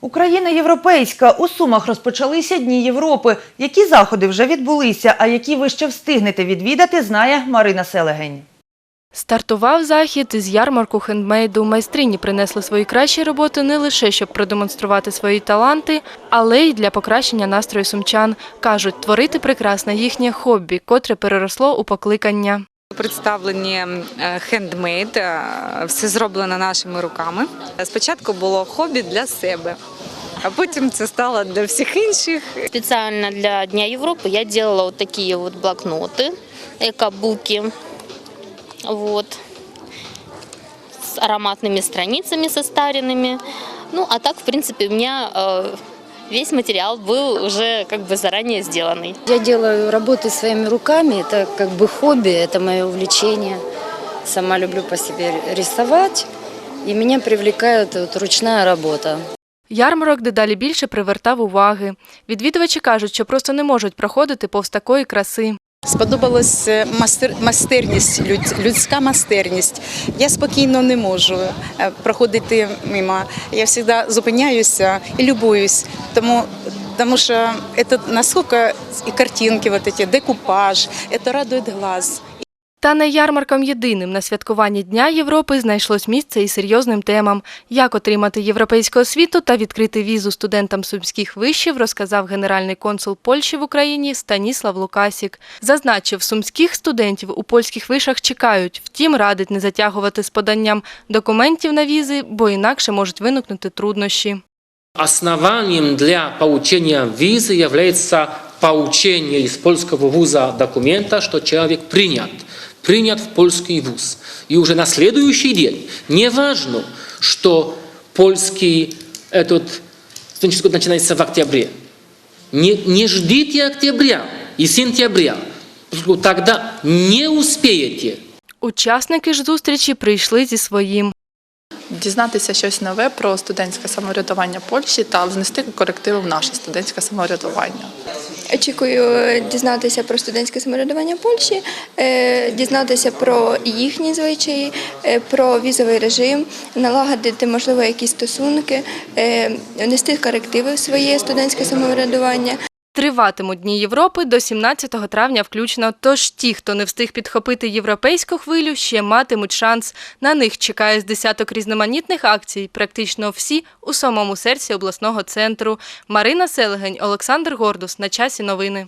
Україна європейська. У Сумах розпочалися Дні Європи. Які заходи вже відбулися, а які ви ще встигнете відвідати, знає Марина Селегень. Стартував захід з ярмарку хендмейду. Майстрині принесли свої кращі роботи не лише щоб продемонструвати свої таланти, але й для покращення настрою сумчан. Кажуть, творити прекрасне їхнє хобі, котре переросло у покликання Представлені е, хендмейд, е, все зроблено нашими руками. Спочатку було хобі для себе, а потім це стало для всіх інших. Специально для Дня Европы я делала вот такие вот блокноты, экобуки, вот, с ароматными страницами состаренными. Ну, а так, в принципе, у меня э, весь материал был уже как бы заранее сделанный. Я делаю работы своими руками, это как бы хобби, это мое увлечение. Сама люблю по себе рисовать, и меня привлекает вот ручная работа. Ярмарок дедалі більше привертав уваги. Відвідувачі кажуть, що просто не можуть проходити повз такої краси. Сподобалась е, мастер, люд- людська майстерність. Я спокійно не можу е, проходити мимо. Я завжди зупиняюся і любуюсь, тому, тому що це наскільки і картинки, вот эти, декупаж, це радує глаз. Та не ярмарком єдиним на святкуванні Дня Європи знайшлось місце і серйозним темам. Як отримати європейську освіту та відкрити візу студентам сумських вишів, розказав генеральний консул Польщі в Україні Станіслав Лукасік. Зазначив, сумських студентів у польських вишах чекають, втім радить не затягувати з поданням документів на візи, бо інакше можуть виникнути труднощі. Основанием для получения визы является получение из польского вуза документа, что человек принят, принят в польский вуз. И уже на следующий день, не важно, что польский этот студенческий год начинается в октябре, не, не ждите октября и сентября, поскольку тогда не успеете Учасники ж зустрічі прийшли зі своїм. дізнатися щось нове про студентське самоврядування Польщі та внести корективи в наше студентське самоврядування. Очікую дізнатися про студентське самоврядування Польщі, е, дізнатися про їхні звичаї, е, про візовий режим, налагодити, можливо, якісь стосунки, е, внести корективи в своє студентське самоврядування. Триватимуть Дні Європи до 17 травня включно, тож ті, хто не встиг підхопити європейську хвилю, ще матимуть шанс. На них чекає з десяток різноманітних акцій, практично всі у самому серці обласного центру. Марина Селегень, Олександр Гордус. На часі новини.